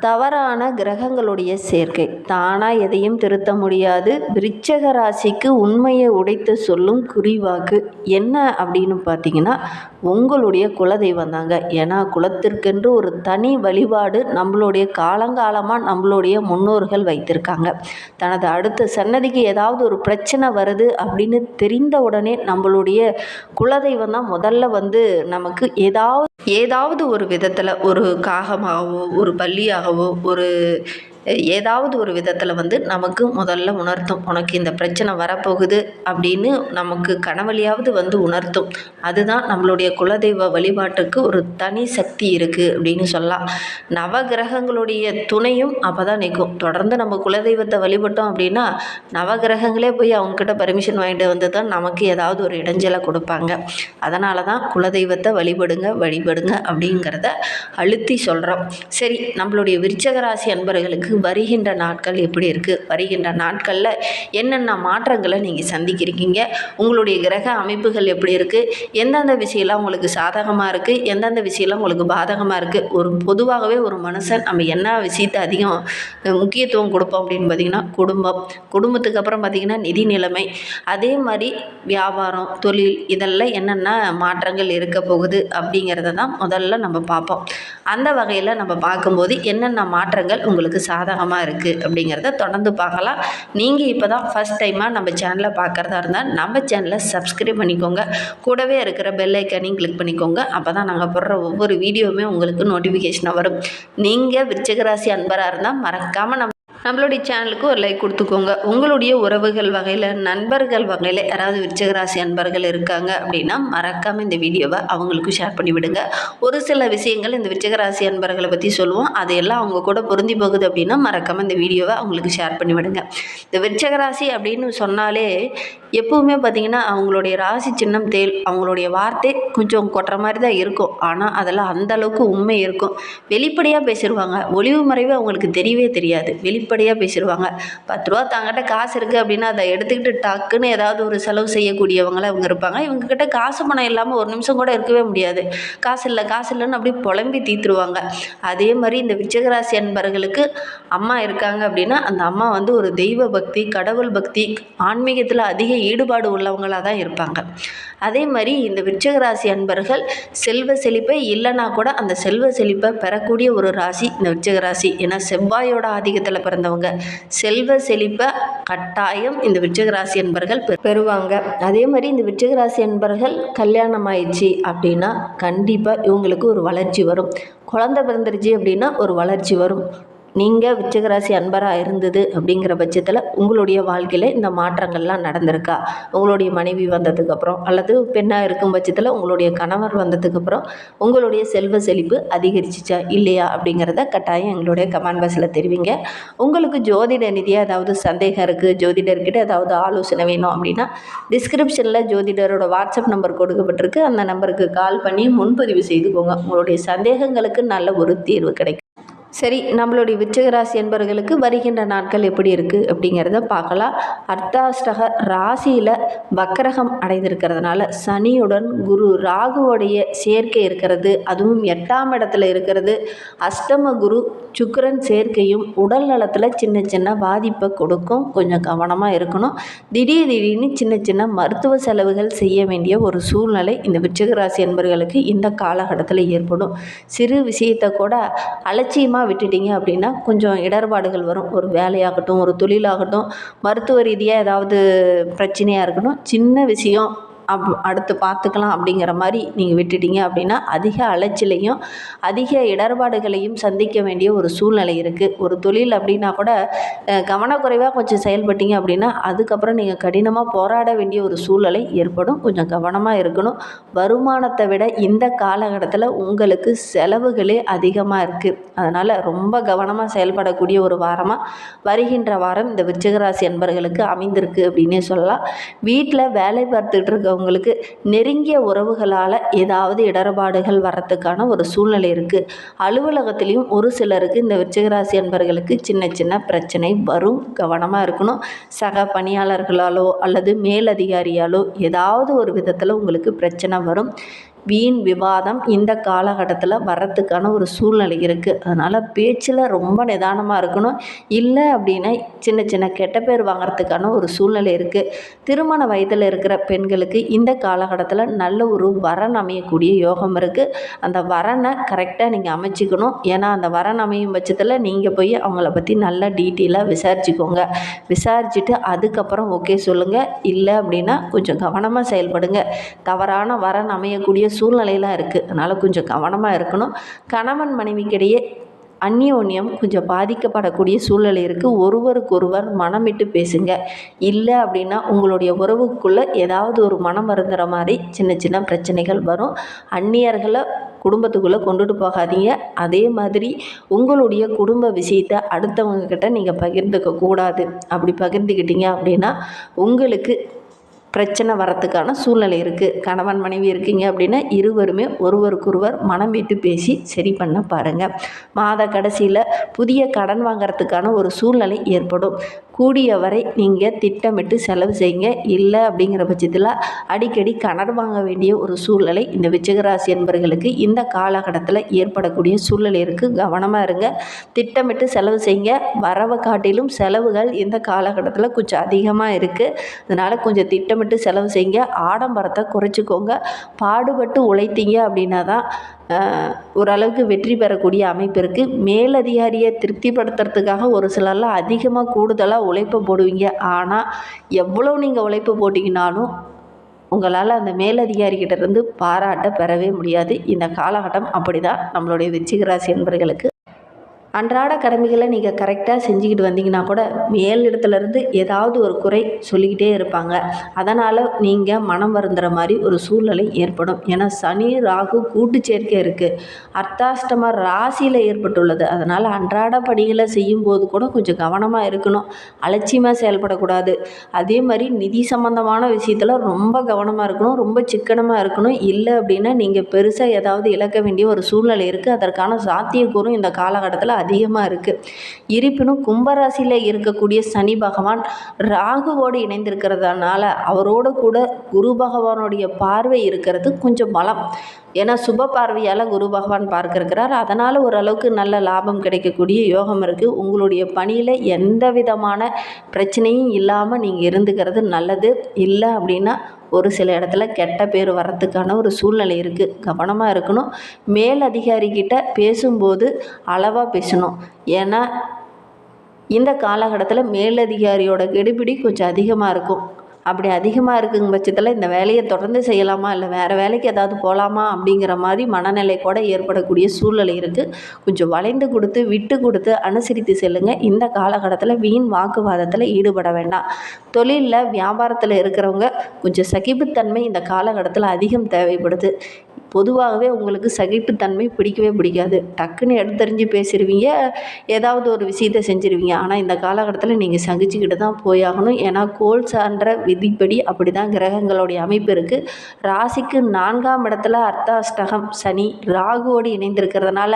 தவறான கிரகங்களுடைய சேர்க்கை. தானாக எதையும் திருத்த முடியாது. விருச்சக ராசிக்கு உண்மையை உடைத்து சொல்லும் குறிவாக்கு என்ன அப்படின்னு பார்த்தீங்கன்னா உங்களுடைய குலதெய்வம் தாங்க. ஏன்னா குலத்திற்கென்று ஒரு தனி வழிபாடு நம்மளுடைய காலங்காலமாக நம்மளுடைய முன்னோர்கள் வைத்திருக்காங்க. தனது அடுத்த சன்னதிக்கு ஏதாவது ஒரு பிரச்சனை வருது அப்படின்னு தெரிந்த உடனே நம்மளுடைய குலதெய்வம் தான் முதல்ல வந்து நமக்கு ஏதாவது ஏதாவது ஒரு விதத்தில் ஒரு காகமாகவோ ஒரு பல்லியாகவோ ஒரு ஏதாவது ஒரு விதத்தில் வந்து நமக்கு முதல்ல உணர்த்தும். உனக்கு இந்த பிரச்சனை வரப்போகுது அப்படின்னு நமக்கு கனவழியாவது வந்து உணர்த்தும். அதுதான் நம்மளுடைய குலதெய்வ வழிபாட்டுக்கு ஒரு தனி சக்தி இருக்குது அப்படின்னு சொல்லலாம். நவகிரகங்களுடைய துணையும் அப்போ தான் நிற்கும். தொடர்ந்து நம்ம குலதெய்வத்தை வழிபட்டோம் அப்படின்னா நவகிரகங்களே போய் அவங்கக்கிட்ட பர்மிஷன் வாங்கிட்டு வந்து தான் நமக்கு ஏதாவது ஒரு இடைஞ்சலை கொடுப்பாங்க. அதனால தான் குலதெய்வத்தை வழிபடுங்க வழிபடுங்க அப்படிங்கிறத அழுத்தி சொல்கிறோம் சரி நம்மளுடைய விருச்சகராசி அன்பர்களுக்கு வருகின்ற நாட்கள் எப்படி இருக்குது வருகின்ற நாட்களில் என்னென்ன மாற்றங்களை நீங்கள் சந்திக்கிறீங்க உங்களுடைய கிரக அமைப்புகள் எப்படி இருக்குது எந்தெந்த விஷயம்லாம் உங்களுக்கு சாதகமாக இருக்குது எந்தெந்த விஷயம்லாம் உங்களுக்கு பாதகமாக இருக்குது ஒரு பொதுவாகவே ஒரு மனுஷன் நம்ம என்ன விஷயத்தை அதிகம் முக்கியத்துவம் கொடுப்போம் அப்படின்னு பார்த்திங்கன்னா குடும்பம். குடும்பத்துக்கு அப்புறம் பார்த்திங்கன்னா நிதி நிலைமை. அதே மாதிரி வியாபாரம் தொழில் இதெல்லாம் என்னென்ன மாற்றங்கள் இருக்க போகுது அப்படிங்கிறத தான் முதல்ல நம்ம பார்ப்போம். அந்த வகையில் நம்ம பார்க்கும்போது என்னென்ன மாற்றங்கள் உங்களுக்கு சாதகமாக இருக்குது அப்படிங்கிறத தொடர்ந்து பார்க்கலாம். நீங்கள் இப்போ தான் ஃபஸ்ட் டைமாக நம்ம சேனலை பார்க்குறதா இருந்தால் நம்ம சேனலை சப்ஸ்கிரைப் பண்ணிக்கோங்க. கூடவே இருக்கிற பெல் ஐக்கானையும் கிளிக் பண்ணிக்கோங்க. அப்போ தான் நாங்கள் போடுற ஒவ்வொரு வீடியோவுமே உங்களுக்கு நோட்டிஃபிகேஷனாக வரும். நீங்கள் விருச்சிகராசி அன்பராக இருந்தால் மறக்காமல் நம்ம நம்மளுடைய சேனலுக்கு ஒரு லைக் கொடுத்துக்கோங்க. உங்களுடைய உறவுகள் வகையில் நண்பர்கள் வகையில் யாராவது விருச்சகராசி அன்பர்கள் இருக்காங்க அப்படின்னா மறக்காமல் இந்த வீடியோவை அவங்களுக்கும் ஷேர் பண்ணி விடுங்க ஒரு சில விஷயங்கள் இந்த விருச்சகராசி அன்பர்களை பற்றி சொல்லுவோம். அதையெல்லாம் அவங்க கூட பொருந்தி போகுது அப்படின்னா மறக்காமல் இந்த வீடியோவை அவங்களுக்கு ஷேர் பண்ணி விடுங்க இந்த விருச்சகராசி அப்படின்னு சொன்னாலே எப்பவுமே பார்த்திங்கன்னா அவங்களுடைய ராசி சின்னம் தேல் அவங்களுடைய வார்த்தை கொஞ்சம் கொட்டுற மாதிரி தான் இருக்கும். ஆனால் அதில் அந்த அளவுக்கு உண்மை இருக்கும். வெளிப்படையாக பேசிடுவாங்க ஒளிவு மறைவு அவங்களுக்கு தெரியவே தெரியாது. வெளிப்படை வெளிப்படையாக பேசிடுவாங்க. பத்து ரூபா தங்கிட்ட காசு இருக்குது அப்படின்னா அதை எடுத்துக்கிட்டு டக்குன்னு ஏதாவது ஒரு செலவு செய்யக்கூடியவங்களாம் அவங்க இருப்பாங்க. இவங்கக்கிட்ட காசு பணம் இல்லாமல் ஒரு நிமிஷம் கூட இருக்கவே முடியாது. காசு இல்லை காசு இல்லைன்னு அப்படியே புலம்பி தீத்துருவாங்க. அதே மாதிரி இந்த விச்சகராசி அன்பர்களுக்கு அம்மா இருக்காங்க அப்படின்னா அந்த அம்மா வந்து ஒரு தெய்வ பக்தி கடவுள் பக்தி ஆன்மீகத்தில் அதிக ஈடுபாடு உள்ளவங்களாக தான் இருப்பாங்க. அதே மாதிரி இந்த விருச்சிகராசி அன்பர்கள் செல்வ செழிப்பை இல்லைனா கூட அந்த செல்வ செழிப்பை பெறக்கூடிய ஒரு ராசி இந்த விருச்சிக ஏன்னா செவ்வாயோட ஆதிக்கத்தில் பிறந்தவங்க. செல்வ செழிப்பை கட்டாயம் இந்த விருச்சகராசி என்பர்கள் பெ- பெறுவாங்க. அதே மாதிரி இந்த விருச்சகராசி என்பர்கள் கல்யாணம் ஆயிடுச்சு அப்படின்னா கண்டிப்பாக இவங்களுக்கு ஒரு வளர்ச்சி வரும். குழந்தை பிறந்துருச்சு அப்படின்னா ஒரு வளர்ச்சி வரும். நீங்கள் விச்சகராசி அன்பராக இருந்தது அப்படிங்கிற பட்சத்தில் உங்களுடைய வாழ்க்கையில் இந்த மாற்றங்கள்லாம் நடந்திருக்கா? உங்களுடைய மனைவி வந்ததுக்கப்புறம் அல்லது பெண்ணாக இருக்கும் பட்சத்தில் உங்களுடைய கணவர் வந்ததுக்கப்புறம் உங்களுடைய செல்வ செழிப்பு அதிகரிச்சிச்சா இல்லையா அப்படிங்கிறத கட்டாயம் எங்களுடைய கமெண்ட் பாக்ஸில் தெரிவிங்க. உங்களுக்கு ஜோதிட நிதியாக ஏதாவது சந்தேகம் இருக்குது ஜோதிடர்கிட்ட ஏதாவது ஆலோசனை வேணும் அப்படின்னா டிஸ்கிரிப்ஷனில் ஜோதிடரோட வாட்ஸ்அப் நம்பர் கொடுக்கப்பட்டிருக்கு. அந்த நம்பருக்கு கால் பண்ணி முன்பதிவு செய்துக்கோங்க உங்களுடைய சந்தேகங்களுக்கு நல்ல ஒரு தீர்வு கிடைக்கும். சரி நம்மளுடைய விச்சகராசி என்பவர்களுக்கு வருகின்ற நாட்கள் எப்படி இருக்குது அப்படிங்கிறத பார்க்கலாம். அர்த்தாஷ்டக ராசியில் வக்கரகம் அடைந்திருக்கிறதுனால சனியுடன் குரு ராகுவோடைய சேர்க்கை இருக்கிறது அதுவும் எட்டாம் இடத்துல இருக்கிறது. அஷ்டம குரு சுக்கரன் சேர்க்கையும் உடல் நலத்தில் சின்ன சின்ன பாதிப்பை கொடுக்கும். கொஞ்சம் கவனமாக இருக்கணும். திடீர் திடீர்னு சின்ன சின்ன மருத்துவ செலவுகள் செய்ய வேண்டிய ஒரு சூழ்நிலை இந்த விச்சகராசி என்பவர்களுக்கு இந்த காலகட்டத்தில் ஏற்படும். சிறு விஷயத்தை கூட அலட்சியமாக விட்டுட்டீங்க அப்படின்னா கொஞ்சம் இடர்பாடுகள் வரும். ஒரு வேலையாகட்டும் ஒரு தொழிலாகட்டும் மருத்துவ ரீதியாக ஏதாவது பிரச்சனையாக இருக்கட்டும் சின்ன விஷயம் அப் அடுத்து பார்த்துக்கலாம் அப்படிங்கிற மாதிரி நீங்கள் விட்டுட்டீங்க அப்படின்னா அதிக அலைச்சலையும் அதிக இடர்பாடுகளையும் சந்திக்க வேண்டிய ஒரு சூழ்நிலை இருக்குது ஒரு தொழில் அப்படின்னா கூட கவனக்குறைவாக கொஞ்சம் செயல்பட்டீங்க அப்படின்னா அதுக்கப்புறம் நீங்கள் கடினமாக போராட வேண்டிய ஒரு சூழ்நிலை ஏற்படும். கொஞ்சம் கவனமாக இருக்கணும். வருமானத்தை விட இந்த காலகட்டத்தில் உங்களுக்கு செலவுகளே அதிகமாக இருக்குது அதனால் ரொம்ப கவனமாக செயல்படக்கூடிய ஒரு வாரமாக வருகின்ற வாரம் இந்த விருச்சிகராசி அன்பர்களுக்கு அமைந்திருக்கு அப்படின்னே சொல்லலாம். வீட்டில் வேலை பார்த்துட்டு இருக்கவங்களுக்கு நெருங்கிய உறவுகளால் ஏதாவது இடர்பாடுகள் வர்றதுக்கான ஒரு சூழ்நிலை இருக்குது அலுவலகத்திலையும் ஒரு சிலருக்கு இந்த விருச்சிகராசி அன்பர்களுக்கு சின்ன சின்ன பிரச்சனை வரும். கவனமாக இருக்கணும். சக பணியாளர்களாலோ அல்லது மேலதிகாரியாலோ ஏதாவது ஒரு விதத்தில் உங்களுக்கு பிரச்சனை வரும். வீண் விவாதம் இந்த காலகட்டத்தில் வரத்துக்கான ஒரு சூழ்நிலை இருக்குது அதனால் பேச்சில் ரொம்ப நிதானமாக இருக்கணும். இல்லை அப்படின்னா சின்ன சின்ன கெட்ட பேர் வாங்குறதுக்கான ஒரு சூழ்நிலை இருக்குது திருமண வயதில் இருக்கிற பெண்களுக்கு இந்த காலகட்டத்தில் நல்ல ஒரு வரன் அமையக்கூடிய யோகம் இருக்குது அந்த வரனை கரெக்டாக நீங்கள் அமைச்சிக்கணும். ஏன்னா அந்த வரன் அமையும் பட்சத்தில் நீங்கள் போய் அவங்கள பற்றி நல்லா டீட்டெயிலாக விசாரிச்சுக்கோங்க. விசாரிச்சுட்டு அதுக்கப்புறம் ஓகே சொல்லுங்கள் இல்லை அப்படின்னா கொஞ்சம் கவனமாக செயல்படுங்க. தவறான வரன் அமையக்கூடிய சூழ்நிலையெல்லாம் இருக்குது அதனால் கொஞ்சம் கவனமாக இருக்கணும். கணவன் மனைவிக்கிடையே அந்நியோன்யம் கொஞ்சம் பாதிக்கப்படக்கூடிய சூழ்நிலை இருக்குது ஒருவருக்கொருவர் மனம் விட்டு பேசுங்க. இல்லை அப்படின்னா உங்களுடைய உறவுக்குள்ளே ஏதாவது ஒரு மனம் மருந்துற மாதிரி சின்ன சின்ன பிரச்சனைகள் வரும். அந்நியர்களை குடும்பத்துக்குள்ளே கொண்டுட்டு போகாதீங்க. அதே மாதிரி உங்களுடைய குடும்ப விஷயத்தை அடுத்தவங்கக்கிட்ட நீங்கள் பகிர்ந்துக்க கூடாது. அப்படி பகிர்ந்துக்கிட்டீங்க அப்படின்னா உங்களுக்கு பிரச்சனை வரத்துக்கான சூழ்நிலை இருக்குது கணவன் மனைவி இருக்கீங்க அப்படின்னா இருவருமே ஒருவருக்கொருவர் மனம் விட்டு பேசி சரி பண்ண பாருங்கள் மாத கடைசியில் புதிய கடன் வாங்குறதுக்கான ஒரு சூழ்நிலை ஏற்படும். கூடிய வரை நீங்கள் திட்டமிட்டு செலவு செய்யுங்க இல்லை அப்படிங்கிற பட்சத்தில் அடிக்கடி கடன் வாங்க வேண்டிய ஒரு சூழ்நிலை இந்த விச்சகராசி என்பர்களுக்கு இந்த காலகட்டத்தில் ஏற்படக்கூடிய சூழ்நிலை இருக்குது கவனமாக இருங்க. திட்டமிட்டு செலவு செய்யுங்க வரவை காட்டிலும் செலவுகள் இந்த காலகட்டத்தில் கொஞ்சம் அதிகமாக இருக்குது அதனால் கொஞ்சம் திட்டமிட்டு செலவு செய்யுங்க ஆடம்பரத்தை குறைச்சிக்கோங்க. பாடுபட்டு உழைத்தீங்க அப்படின்னா தான் ஓரளவுக்கு வெற்றி பெறக்கூடிய அமைப்பு இருக்குது மேலதிகாரியை திருப்திப்படுத்துறதுக்காக ஒரு சிலர்லாம் அதிகமாக கூடுதலாக உழைப்பு போடுவீங்க. ஆனால் எவ்வளோ நீங்கள் உழைப்பு போட்டிங்கனாலும் உங்களால் அந்த மேலதிகாரிகிட்டேருந்து பாராட்ட பெறவே முடியாது. இந்த காலகட்டம் அப்படி தான் நம்மளுடைய விருச்சிகராசி என்பர்களுக்கு அன்றாட கடமைகளை நீங்கள் கரெக்டாக செஞ்சுக்கிட்டு வந்தீங்கன்னா கூட மேல் இடத்துலேருந்து ஏதாவது ஒரு குறை சொல்லிக்கிட்டே இருப்பாங்க. அதனால் நீங்கள் மனம் வருந்துற மாதிரி ஒரு சூழ்நிலை ஏற்படும். ஏன்னா சனி ராகு கூட்டு சேர்க்கை இருக்குது அர்த்தாஷ்டம ராசியில் ஏற்பட்டுள்ளது. அதனால் அன்றாட பணிகளை செய்யும்போது கூட கொஞ்சம் கவனமாக இருக்கணும். அலட்சியமாக செயல்படக்கூடாது. அதே மாதிரி நிதி சம்மந்தமான விஷயத்தில் ரொம்ப கவனமாக இருக்கணும். ரொம்ப சிக்கனமாக இருக்கணும். இல்லை அப்படின்னா நீங்கள் பெருசாக ஏதாவது இழக்க வேண்டிய ஒரு சூழ்நிலை இருக்குது அதற்கான சாத்தியக்கூறும் இந்த காலகட்டத்தில் அதிகமாக இருக்குது இருப்பினும் கும்பராசியில் இருக்கக்கூடிய சனி பகவான் ராகுவோடு இணைந்திருக்கிறதுனால அவரோடு கூட குரு பகவானுடைய பார்வை இருக்கிறது கொஞ்சம் பலம். ஏன்னா சுப பார்வையால் குரு பகவான் பார்க்கிருக்கிறார் அதனால் ஓரளவுக்கு நல்ல லாபம் கிடைக்கக்கூடிய யோகம் இருக்குது உங்களுடைய பணியில் எந்த விதமான பிரச்சனையும் இல்லாமல் நீங்கள் இருந்துக்கிறது நல்லது. இல்லை அப்படின்னா ஒரு சில இடத்துல கெட்ட பேர் வர்றதுக்கான ஒரு சூழ்நிலை இருக்குது கவனமாக இருக்கணும். மேல் அதிகாரிக்கிட்ட பேசும்போது அளவாக பேசணும். ஏன்னா இந்த காலகட்டத்தில் மேலதிகாரியோட கெடுபிடி கொஞ்சம் அதிகமாக இருக்கும். அப்படி அதிகமாக இருக்குங்க பட்சத்தில் இந்த வேலையை தொடர்ந்து செய்யலாமா? இல்லை வேறு வேலைக்கு ஏதாவது போகலாமா அப்படிங்கிற மாதிரி மனநிலை கூட ஏற்படக்கூடிய சூழ்நிலை இருக்குது கொஞ்சம் வளைந்து கொடுத்து விட்டு கொடுத்து அனுசரித்து செல்லுங்கள் இந்த காலகட்டத்தில் வீண் வாக்குவாதத்தில் ஈடுபட வேண்டாம். தொழிலில் வியாபாரத்தில் இருக்கிறவங்க கொஞ்சம் சகிப்புத்தன்மை இந்த காலகட்டத்தில் அதிகம் தேவைப்படுது. பொதுவாகவே உங்களுக்கு சகிப்புத்தன்மை பிடிக்கவே பிடிக்காது. டக்குன்னு எடுத்தறிஞ்சு பேசிடுவீங்க ஏதாவது ஒரு விஷயத்தை செஞ்சுருவீங்க. ஆனால் இந்த காலகட்டத்தில் நீங்கள் சகிச்சுக்கிட்டு தான் போயாகணும். ஏன்னா கோல் சான்ற விதிப்படி அப்படி தான் கிரகங்களுடைய அமைப்பு இருக்குது ராசிக்கு நான்காம் இடத்துல அர்த்தாஷ்டகம் சனி ராகுவோடு இணைந்திருக்கிறதுனால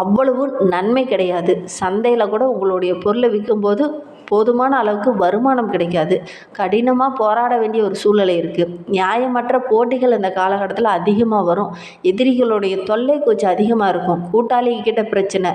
அவ்வளவு நன்மை கிடையாது. சந்தையில் கூட உங்களுடைய பொருளை விற்கும்போது போதுமான அளவுக்கு வருமானம் கிடைக்காது. கடினமாக போராட வேண்டிய ஒரு சூழ்நிலை இருக்குது நியாயமற்ற போட்டிகள் இந்த காலகட்டத்தில் அதிகமாக வரும். எதிரிகளுடைய தொல்லை கொஞ்சம் அதிகமாக இருக்கும். கூட்டாளிகிட்ட பிரச்சனை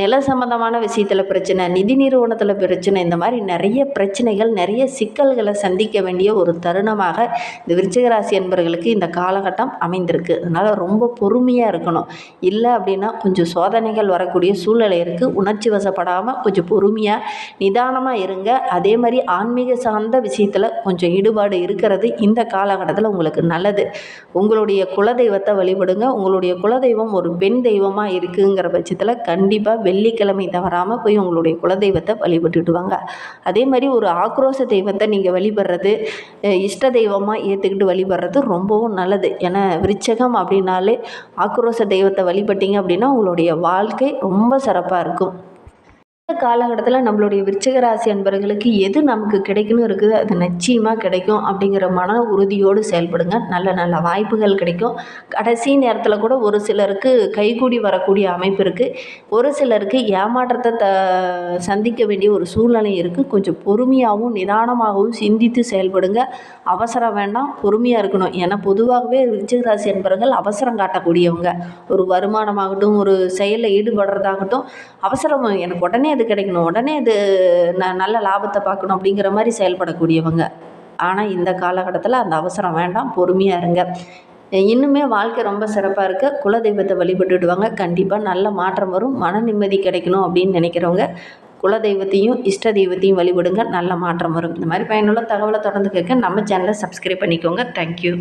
நில சம்மந்தமான விஷயத்தில் பிரச்சனை நிதி நிறுவனத்தில் பிரச்சனை இந்த மாதிரி நிறைய பிரச்சனைகள் நிறைய சிக்கல்களை சந்திக்க வேண்டிய ஒரு தருணமாக இந்த விருச்சிகராசி என்பவர்களுக்கு இந்த காலகட்டம் அமைந்திருக்கு. அதனால் ரொம்ப பொறுமையாக இருக்கணும். இல்லை அப்படின்னா கொஞ்சம் சோதனைகள் வரக்கூடிய சூழ்நிலை இருக்குது உணர்ச்சி வசப்படாமல் கொஞ்சம் பொறுமையாக நிதானம் கவனமாக இருங்க. அதே மாதிரி ஆன்மீக சார்ந்த விஷயத்தில் கொஞ்சம் ஈடுபாடு இருக்கிறது இந்த காலகட்டத்தில் உங்களுக்கு நல்லது. உங்களுடைய குலதெய்வத்தை வழிபடுங்க. உங்களுடைய குலதெய்வம் ஒரு பெண் தெய்வமாக இருக்குங்கிற பட்சத்தில் கண்டிப்பாக வெள்ளிக்கிழமை தவறாமல் போய் உங்களுடைய குலதெய்வத்தை வழிபட்டுட்டு வாங்க. அதே மாதிரி ஒரு ஆக்ரோஷ தெய்வத்தை நீங்கள் வழிபடுறது இஷ்ட தெய்வமாக ஏற்றுக்கிட்டு வழிபடுறது ரொம்பவும் நல்லது. ஏன்னா விருச்சகம் அப்படின்னாலே ஆக்ரோஷ தெய்வத்தை வழிபட்டீங்க அப்படின்னா உங்களுடைய வாழ்க்கை ரொம்ப சிறப்பாக இருக்கும். இந்த காலகட்டத்தில் நம்மளுடைய விருச்சகராசி அன்பர்களுக்கு எது நமக்கு கிடைக்கணும் இருக்குது அது நிச்சயமாக கிடைக்கும் அப்படிங்கிற மன உறுதியோடு செயல்படுங்க. நல்ல நல்ல வாய்ப்புகள் கிடைக்கும். கடைசி நேரத்தில் கூட ஒரு சிலருக்கு கைகூடி வரக்கூடிய அமைப்பு இருக்குது ஒரு சிலருக்கு ஏமாற்றத்தை த சந்திக்க வேண்டிய ஒரு சூழ்நிலை இருக்குது கொஞ்சம் பொறுமையாகவும் நிதானமாகவும் சிந்தித்து செயல்படுங்க. அவசரம் வேண்டாம் பொறுமையாக இருக்கணும். ஏன்னா பொதுவாகவே விருச்சிக அன்பர்கள் என்பவர்கள் அவசரம் காட்டக்கூடியவங்க. ஒரு வருமானமாகட்டும் ஒரு செயலில் ஈடுபடுறதாகட்டும் அவசரம் எனக்கு உடனே அது கிடைக்கணும். உடனே அது ந நல்ல லாபத்தை பார்க்கணும் அப்படிங்கிற மாதிரி செயல்படக்கூடியவங்க. ஆனால் இந்த காலகட்டத்தில் அந்த அவசரம் வேண்டாம். பொறுமையாக இருங்க. இன்னுமே வாழ்க்கை ரொம்ப சிறப்பாக இருக்க. குலதெய்வத்தை வழிபட்டுடுவாங்க. கண்டிப்பாக நல்ல மாற்றம் வரும். மன நிம்மதி கிடைக்கணும் அப்படின்னு நினைக்கிறவங்க குலதெய்வத்தையும் இஷ்ட தெய்வத்தையும் வழிபடுங்க. நல்ல மாற்றம் வரும். இந்த மாதிரி பயனுள்ள தகவலை தொடர்ந்து கேட்க நம்ம சேனலை சப்ஸ்கிரைப் பண்ணிக்கோங்க. தேங்க்யூ